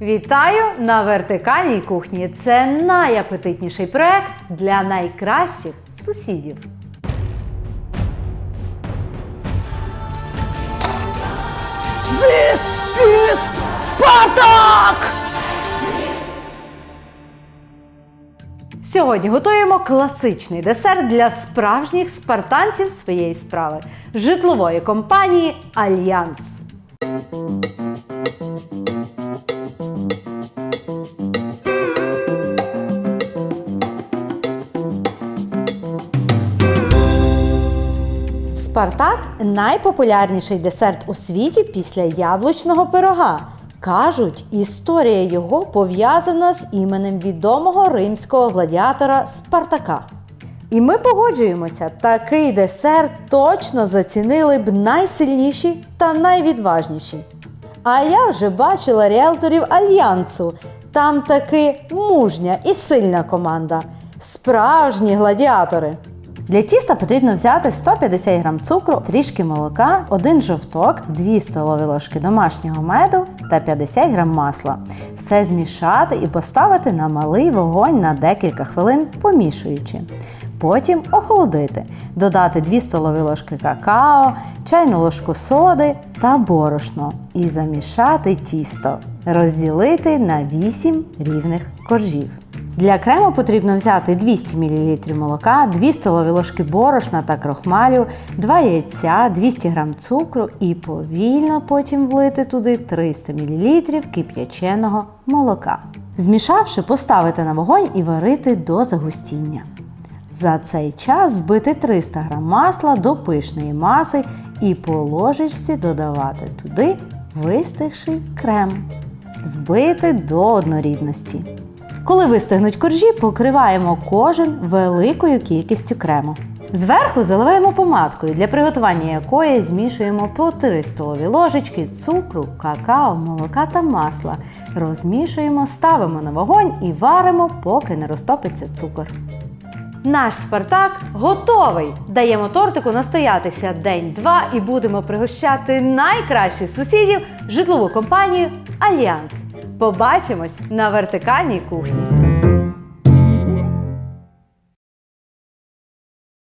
Вітаю на вертикальній кухні. Це найапетитніший проект для найкращих сусідів. This is Spartak! Сьогодні готуємо класичний десерт для справжніх спартанців своєї справи житлової компанії Альянс. Спартак найпопулярніший десерт у світі після яблучного пирога. Кажуть, історія його пов'язана з іменем відомого римського гладіатора Спартака. І ми погоджуємося, такий десерт точно зацінили б найсильніші та найвідважніші. А я вже бачила ріелторів Альянсу. Там таки мужня і сильна команда. Справжні гладіатори. Для тіста потрібно взяти 150 г цукру, трішки молока, один жовток, 2 столові ложки домашнього меду та 50 г масла. Все змішати і поставити на малий вогонь на декілька хвилин, помішуючи. Потім охолодити, додати 2 столові ложки какао, чайну ложку соди та борошно і замішати тісто, розділити на 8 рівних коржів. Для крему потрібно взяти 200 мл молока, 2 столові ложки борошна та крохмалю, 2 яйця, 200 г цукру і повільно потім влити туди 300 мл кип'яченого молока. Змішавши, поставити на вогонь і варити до загустіння. За цей час збити 300 г масла до пишної маси і по ложечці додавати туди вистигший крем. Збити до однорідності. Коли вистигнуть коржі, покриваємо кожен великою кількістю крему. Зверху заливаємо помадкою, для приготування якої змішуємо по 3 столові ложечки цукру, какао, молока та масла. Розмішуємо, ставимо на вогонь і варимо, поки не розтопиться цукор. Наш Спартак готовий! Даємо тортику настоятися день-два і будемо пригощати найкращих сусідів житлову компанію Альянс. Побачимось на вертикальній кухні.